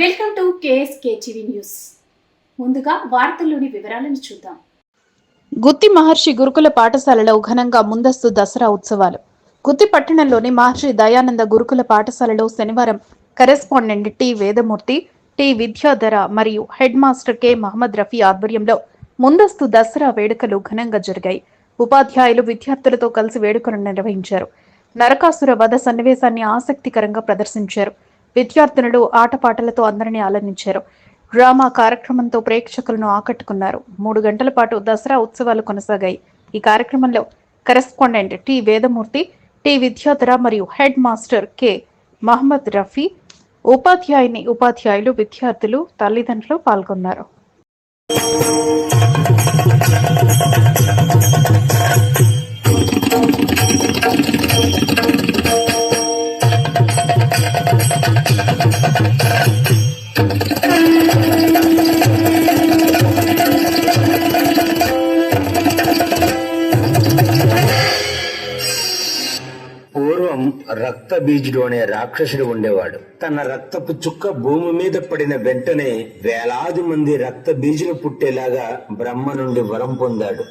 Welcome to KSK TV news. ముందుగా వార్తల్లోని వివరాలను చూద్దాం. గుత్తి మహర్షి గురుకుల పాఠశాలలో ఘనంగా ముందస్తు దసరా ఉత్సవాలు. గుత్తి పట్టణంలోని మహర్షి దయానంద గురుకుల పాఠశాలలో శనివారం correspondent T Vedamurthy T Vidyadhara మరియు head master K Mohammed Rafi ఆధ్వర్యంలో ముందస్తు దసరా వేడుకలు ఘనంగా జరిగాయి. ఉపాధ్యాయులు విద్యార్థులతో కలిసి వేడుకలు నిర్వహించారు. నరకాసుర వధ సన్నివేశాన్ని ఆసక్తికరంగా ప్రదర్శించారు. విద్యార్థినులు ఆటపాటలతో అందరినీ ఆలరించారు డ్రామా కార్యక్రమంతో ప్రేక్షకులను ఆకట్టుకున్నారు. మూడు గంటల పాటు దసరా ఉత్సవాలు కొనసాగాయి. ఈ కార్యక్రమంలో correspondent T. Vedamurthy T. Vidyadhara మరియు head master K. Mohammed Rafi ఉపాధ్యాయుని ఉపాధ్యాయులు విద్యార్థులు తల్లిదండ్రులు పాల్గొన్నారు. రక్త బీజుడు అనే రాక్షసుడు ఉండేవాడు. తన రక్తపు చుక్క భూమి మీద పడిన వెంటనే వేలాది మంది రక్త బీజులు పుట్టేలాగా బ్రహ్మ నుండి వరం పొందాడు.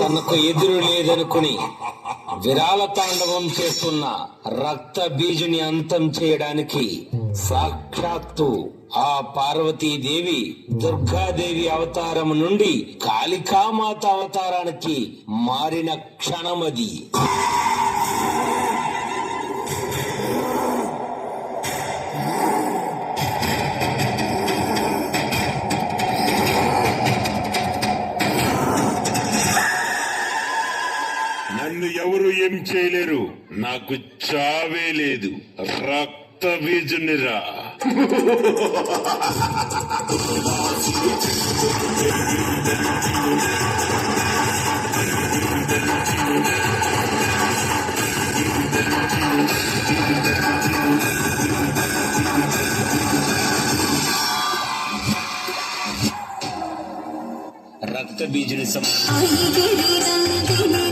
తనకు ఎదురు లేదనుకుని విరాళ తాండవం చేస్తున్న రక్త బీజుని అంతం చేయడానికి సాక్షాత్తు ఆ పార్వతీదేవి దుర్గాదేవి అవతారం నుండి కాళికామాత అవతారానికి మారిన క్షణమది. నన్ను ఎవరు ఏం చేయలేరు? నాకు చావే లేదు. तबीज निरा रक्त बीज ने सम आई गिरी रंग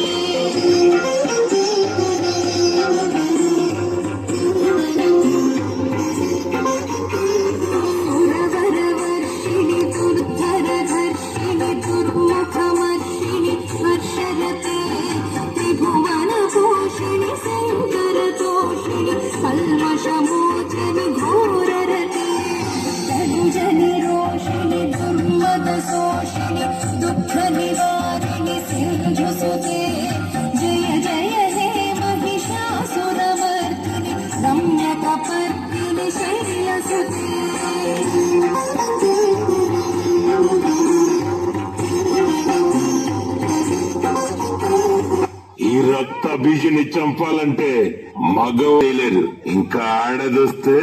రక్త చంపాలంటే మగవేయలేదు ఇంకా ఆడదొస్తే